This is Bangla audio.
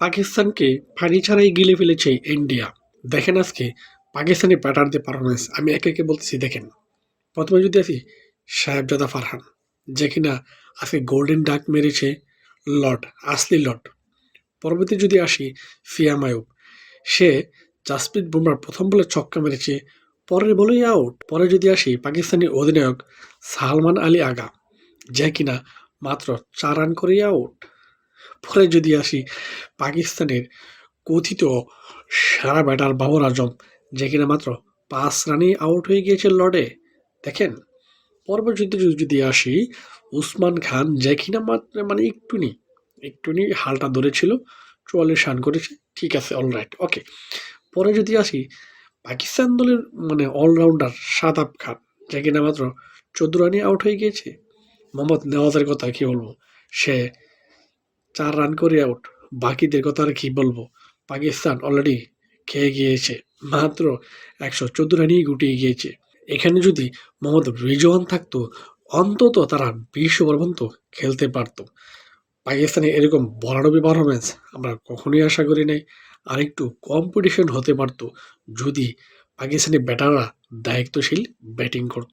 পাকিস্তানকে পানি ছাড়াই গিলে ফেলেছে ইন্ডিয়া। দেখেন আজকে পাকিস্তানি ব্যাটারদের পারফরমেন্স আমি একে একে বলতেছি, দেখেন। প্রথমে যদি আসি, সাহেবজাদা ফারহান, যে কিনা আজকে গোল্ডেন ডাক মেরেছে লর্ড, আসলি লর্ড। পরবর্তী যদি আসি ফিয়াম আয়ুব সে জাসপ্রীত বুমরার প্রথম বলে ছক্কা মেরেছে, পরের বলেই আউট পরে যদি আসি, পাকিস্তানি অধিনায়ক সালমান আলী আগা, যে কিনা মাত্র চার রান করেই আউট পরে যদি আসি পাকিস্তানের কথিত সারা ব্যাটার বাবর আজম, যে কিনা মাত্র পাঁচ রানেই আউট হয়ে গিয়েছে লর্ডে। দেখেন পরবর্তীতে যদি আসি, উসমান খান যে কিনা মাত্র মানে একটুনি একটুনি হালটা ধরেছিল, চুয়াল্লিশ রান করেছে, ঠিক আছে অলরাইট ওকে পরে যদি আসি, পাকিস্তান দলের মানে অলরাউন্ডার সাদাব খান, যে কিনা মাত্র চোদ্দ রানে আউট হয়ে গিয়েছে। মোহাম্মদ নেওয়াজের কথা কি বলব? সে চার রান করে আউট বাকিদের কথা আর কি বলব? পাকিস্তান অলরেডি খেয়ে গিয়েছে। মাত্র একশো চোদ্দ রানই গুটিয়ে গিয়েছে। এখানে যদি মোহাম্মদ রিজওয়ান থাকতো, অন্তত তারা বিশ ওভার পর্যন্ত খেলতে পারতো। পাকিস্তানে এরকম বরানবি পারফরমেন্স আমরা কখনোই আশা করি নাই। আর একটু কম্পিটিশন হতে পারতো। যদি পাকিস্তানি ব্যাটাররা দায়িত্বশীল ব্যাটিং করত।